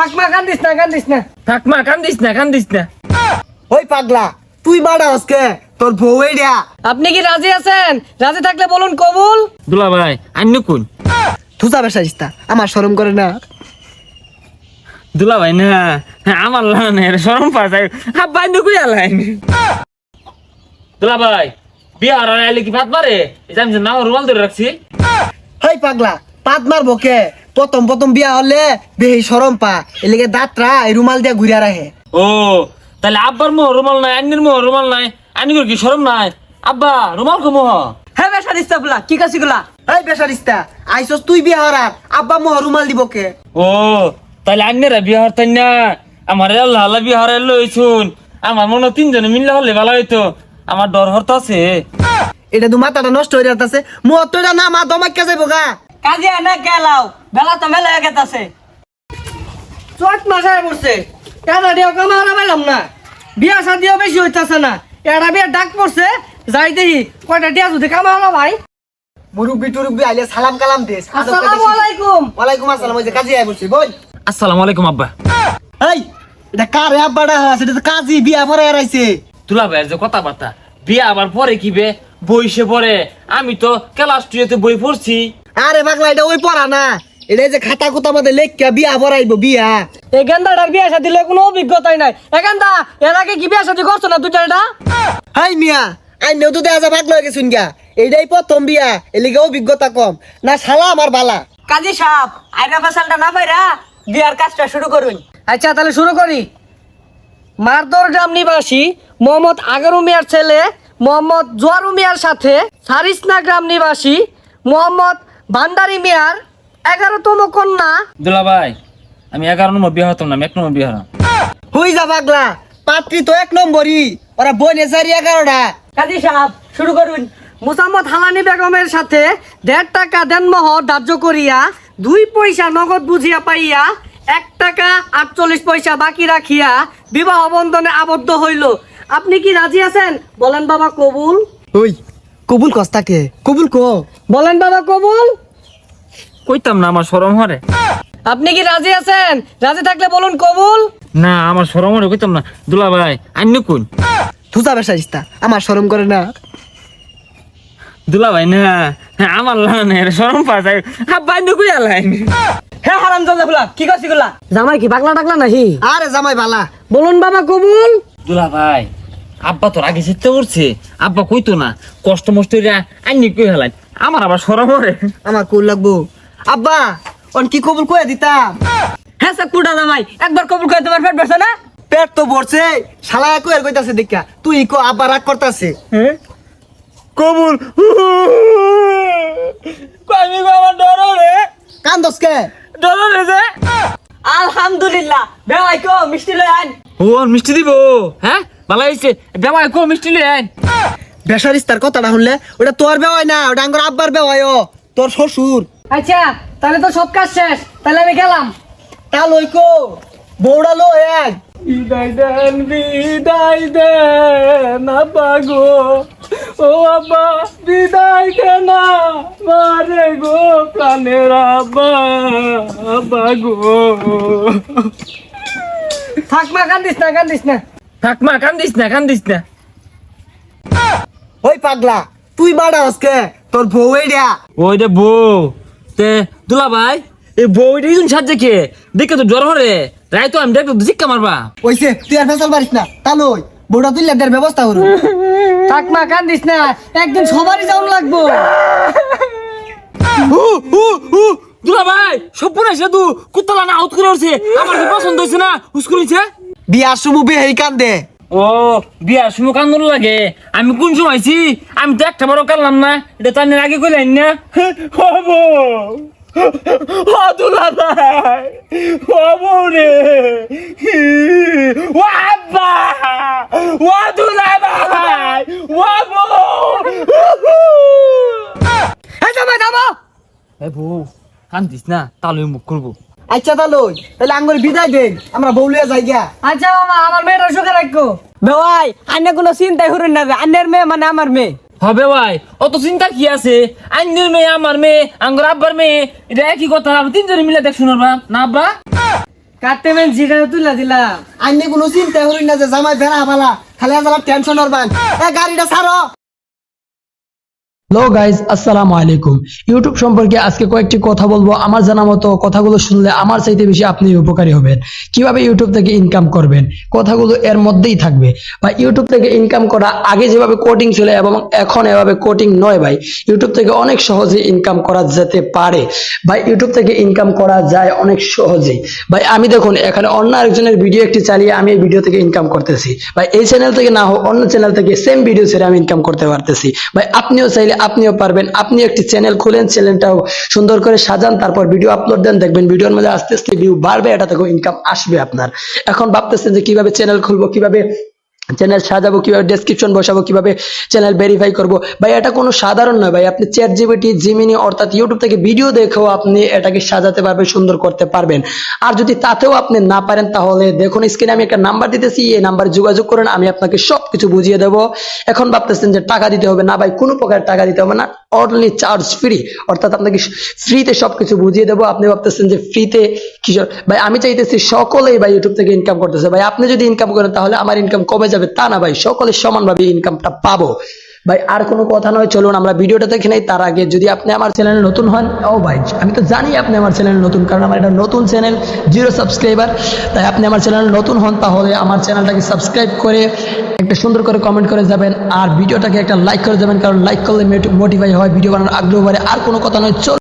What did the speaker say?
থাক মা কান্দিস না কান্দিস না। থাক মা কান্দিস না কান্দিস না। ওই পাগলা তুই বাড়া আজকে তোর বউ আপনি কি রাজি আছেন? রাজি থাকলে বলুন কবুল। দুলা ভাই আন্য কোন? থুসা বেসারিস্তা আমার শরম করে না। দুলা ভাই না হ্যাঁ, আমার লানের সরম পা যায়। আব্বা আন্য কই আলাইন দুলা ভাই বিয়া আর আইলে কি ভাত মারে? এই যে আমি নাও রুমাল ধরে রাখছি। হেই পাগলা পাত মারবো কে? প্রথম প্রথম বিয়া হলে বেহি শরম পা এলিগে দাঁতরা এই রুমাল দিয়ে ঘুরিয়া রাখে। ও তাহলে আব্বার মোহ রুমাল নাই আন্নির মোহ রুমাল নাই আন্নি কি শরম নাই? আব্বা রুমাল কো মোহ? হ্যাঁ বেশ ইস্তাফুলা কি কাছি গুলা? এই বেসারিস্তা আইসস তুই বিয়া হরার আব্বা মোহ রুমাল দিব কে? ও তাহলে আন্নেরা বিয়া হরতেন না? আমার আল্লাহ আল্লাহ বিয়া হরে লইছুন আমার মনে তিনজনে মিললে হলে ভালো হইতো। আমার ডর হরতাছে এটা তো মাথাটা নষ্ট হয়ে যাচ্ছে মোহ তো না মা দমাক্কা যাইব গা। কাজে না গেলাও। বেলা তো মেলা গেছে চট মাসায় পড়ছে। কামা হারা পাইলাম না। বিয়া শাদিও বেশি হইতাছে না। এটা বিয়া ডাক পড়ছে যাই দেখি কয়টা দিয়া যদি কামা হারা ভাই। মুরব্বি টুরব্বি আইলে সালাম কালাম আসসালামু আলাইকুম। ওয়ালাইকুম আসসালাম ওই যে কাজী আই বলছি বল। আসসালামু আলাইকুম আব্বা। এই এটা কার আব্বাটা আছে এটা তো কাজী বিয়া পরে আইছে তুলা ভাইয়ের যে কথাবার্তা বিয়া আবার পরে কি বে? বইসে পরে আমি তো ক্লাস টুয়েতে বই পড়ছি। আরে পাগলা এটা ওই পড়া না। এটা যে খাতা কুতা মধ্যে লেখা বিয়া পড়াইবো বিয়া? এই গেন্দাটার বিয়া শাদি লয় কোনো অভিজ্ঞতাই নাই। এখানটা এর আগে কি বিয়া শাদি করছ না দুটা এটা? হাই মিয়া আই নেও তো দেখা ভাগ লয়ে গেছুন গা এইটাই প্রথম বিয়া এলিগে অভিজ্ঞতা কম। না শালা আমার বালা। কাজী সাহেব আইরা ফেসালটা না পাইরা বিয়ার কাজটা শুরু করুন। আচ্ছা তাহলে শুরু করি। মারদর গ্রাম নিবাসী মোহাম্মদ আগারু মিয়ার ছেলে মোহাম্মদ জোয়ারু মিয়ার সাথে সারিসনা গ্রাম নিবাসী মোহাম্মদ ভান্ডারি মিয়ার এগারোতম কন্যা। দুলা ভাই আমি এগারো নম্বর বিয়া হতাম না আমি এক নম্বর বিয়া হলাম। হই যা পাগলা পাত্রী তো এক নম্বরই ওরা বনে চারি এগারোটা। কাজী সাহেব শুরু করুন। মুসাম্মদ হালানি বেগমের সাথে দেড় টাকা দেনমোহ ধার্য করিয়া দুই পয়সা নগদ বুঝিয়া পাইয়া এক টাকা আটচল্লিশ পয়সা বাকি রাখিয়া বিবাহ বন্ধনে আবদ্ধ হইল। আপনি কি রাজি আছেন? বলেন বাবা কবুল। ওই কবুল কস্তাকে কবুল কো বলেন বাবা কবুল। কইতাম না আমার সরম হরে। আপনি কি রাজি আছেন? রাজি থাকলে বলুন কবুল। না আমার সরম হরে কইতাম না। দুলা ভাই আন্য কোন থুসা বেসারিস্তা আমার শরম করে না। দুলা ভাই না হ্যাঁ, আমার লানের সরম পা যায়। আব্বা আন্য কই আলাইন হ্যাঁ হারাম জাদা ফুলা কি করছি গুলা জামাই কি পাগলা টাকলা নাহি? আরে জামাই বালা বলুন বাবা কবুল। দুলা ভাই আব্বা তোর আগে চেষ্টা করছে আব্বা কইতো না কষ্ট মষ্ট আইনি কই হেলাইন আমার আবার সরম হরে। আমার কুল লাগবো। আব্বা অন কি কবুল কয়ে দিতাম হ্যাঁ স্যার কুড়া জামাই একবার কবুল করে তোমার পেট বেড়ছে না পেট তো ভরছে শালা কয়ের কইতাছে দেখা তুই কো আব্বা রাগ করতাছে কবুল আমি আমার ডর রে কান্দস কে ডর রে যে আলহামদুলিল্লাহ বেওয়াই কো মিষ্টি লই আন ও মিষ্টি দিব হ্যাঁ ভালো হয়েছে বেমাই কো মিষ্টি লে আইন বেসারিস্তার কথাটা শুনলে ওটা তোর বেওয়াই না ওটা আঙ্গর আব্বার বেওয়াই ও তোর শ্বশুর আচ্ছা তাহলে তো সব কাজ শেষ। তাহলে আমি গেলাম। তা লই কো বৌড়া লো এক। বিদায় দেন বিদায় দেন আব্বা গো। ও আব্বা বিদায় দেন মারে গো প্রাণের আব্বা আব্বা গো। থাক মা কান্দিস না কান্দিস না। থাক মা কান্দিস না কান্দিস না। ওই পাগলা তুই বাড়া আজকে তোর বউ এইডা ওই দে বউ। তে দুলা ভাই এই বউ এটা ইদুন সাজে কে? দেখে তো জ্বর হরে। রাই তো আমি দেখো জিক্কা মারবা। ওইছে তুই আর ফেসাল পারিস না তা লই বউটা তুই লেদের ব্যবস্থা করু থাক মা কান্দিস না একদিন সবারই যাওয়ার লাগবো। দুলা ভাই সব পুরা সেতু কুত্তলা না আউট করে উঠছে। আমার কি পছন্দ হয়েছে না হুস্কুরিছে বিয়ার সমু বেহেই কান্দে। ও বিয়ার সময় কান্দন লাগে। আমি কোন সময় আইছি? আমি তো একটা বড় কানলাম না। এটা তার আগে কইলেন না। হব ও ভাই হব রে। ও আব্বা ভাই এ বউ। কান্দিস না তাহলে মুখ করব আচ্ছা তা লই। তাহলে আঙ্গর বিদায় দেন। আমরা বউলিয়া যাই গিয়া। আচ্ছা মামা আমার মেয়েটা সুখে রাখো। বেওয়াই আন্নে কোনো চিন্তাই করুন না আন্নের মেয়ে মানে আমার মেয়ে। হবে ভাই অত চিন্তা কি আছে? আইনের মেয়ে আমার মেয়ে আঙ্গুর আব্বার মেয়ে এটা একই কথা। আমরা তিনজনে মিলে দেখ শুনবা না আব্বা? কাটতে মেন জিরা তুলা দিলাম। আইনে কোনো চিন্তা করি না যে জামাই বেড়া ফালা খালি আজ টেনশন হরবান এ গাড়িটা ছাড়ো। হ্যালো গাইজ আসসালামু আলাইকুম। ইউটিউব সম্পর্কে আজকে কয়েকটি কথা বলব। আমার জানা মতো কথাগুলো শুনলে আমার চাইতে বেশি আপনি উপকারী হবেন। কীভাবে ইউটিউব থেকে ইনকাম করবেন? কথাগুলো এর মধ্যেই থাকবে। বা ইউটিউব থেকে ইনকাম করা আগে যেভাবে কোডিং ছিল এবং এখন এভাবে কোডিং নয় ভাই। ইউটিউব থেকে অনেক সহজে ইনকাম করা যেতে পারে। ভাই ইউটিউব থেকে ইনকাম করা যায় অনেক সহজেই। ভাই, আমি দেখুন, এখানে অন্য আরেকজনের ভিডিও একটি চালিয়ে আমি এই ভিডিও থেকে ইনকাম করতেছি। ভাই, এই চ্যানেল থেকে না হোক, অন্য চ্যানেল থেকে সেম ভিডিও ছেড়ে আমি ইনকাম করতে পারতেছি। ভাই, আপনিও চাইলে আপনিও পারবেন। আপনি একটি চ্যানেল খুলেন চ্যানেলটাও সুন্দর করে সাজান, তারপর ভিডিও আপলোড দেন। দেখবেন ভিডিওর মধ্যে আস্তে আস্তে ভিউ বাড়বে, এটা থেকেও ইনকাম আসবে আপনার। এখন ভাবতেছেন যে কীভাবে চ্যানেল খুলবো, কীভাবে চ্যানেল সাজাবো কীভাবে ডেসক্রিপশন বসাবো কীভাবে চ্যানেল ভেরিফাই করব। ভাই, এটা কোনো সাধারণ নয়, ভাই। আপনি চ্যাট জিবিটি জিমিনি অর্থাৎ ইউটিউব থেকে ভিডিও দেখেও আপনি এটাকে সাজাতে পারবেন, সুন্দর করতে পারবেন। আর যদি তাতেও আপনি না পারেন, তাহলে দেখুন স্ক্রিনে আমি একটা নাম্বার দিতেছি, এই নাম্বারে যোগাযোগ করেন, আমি আপনাকে সব কিছু বুঝিয়ে দেবো। এখন ভাবতেছেন যে টাকা দিতে হবে। না, ভাই, কোনো প্রকার টাকা দিতে হবে না। অনলি চার্জ ফ্রি অর্থাৎ আপনাকে ফ্রিতে সবকিছু বুঝিয়ে দেবো। আপনি ভাবতেছেন যে ফ্রিতে কিশোর ভাই, আমি চাইতেছি সকলেই, ভাই ইউটিউব থেকে ইনকাম করতেছে। ভাই, আপনি যদি ইনকাম করেন, তাহলে আমার ইনকাম কবে যাবে তা না ভাই, সকলে সমানভাবে ইনকামটা পাবো। ভাই, আর কোনো কথা নয়, চলুন আমরা ভিডিওটা দেখে নেই। তার আগে যদি আপনি আমার চ্যানেলে নতুন হন, ও ভাই, আমি তো জানি আপনি আমার চ্যানেলে নতুন, কারণ আমার এটা নতুন চ্যানেল জিরো সাবস্ক্রাইবার তাই আপনি আমার চ্যানেলে নতুন হন, তাহলে আমার চ্যানেলটাকে সাবস্ক্রাইব করে একটা সুন্দর করে কমেন্ট করে যাবেন, আর ভিডিওটাকে একটা লাইক করে যাবেন, কারণ লাইক করলে মোটিফাই হয় ভিডিও বানানোর আগ্রহ বাড়ে, আর কোনো কথা নয় চল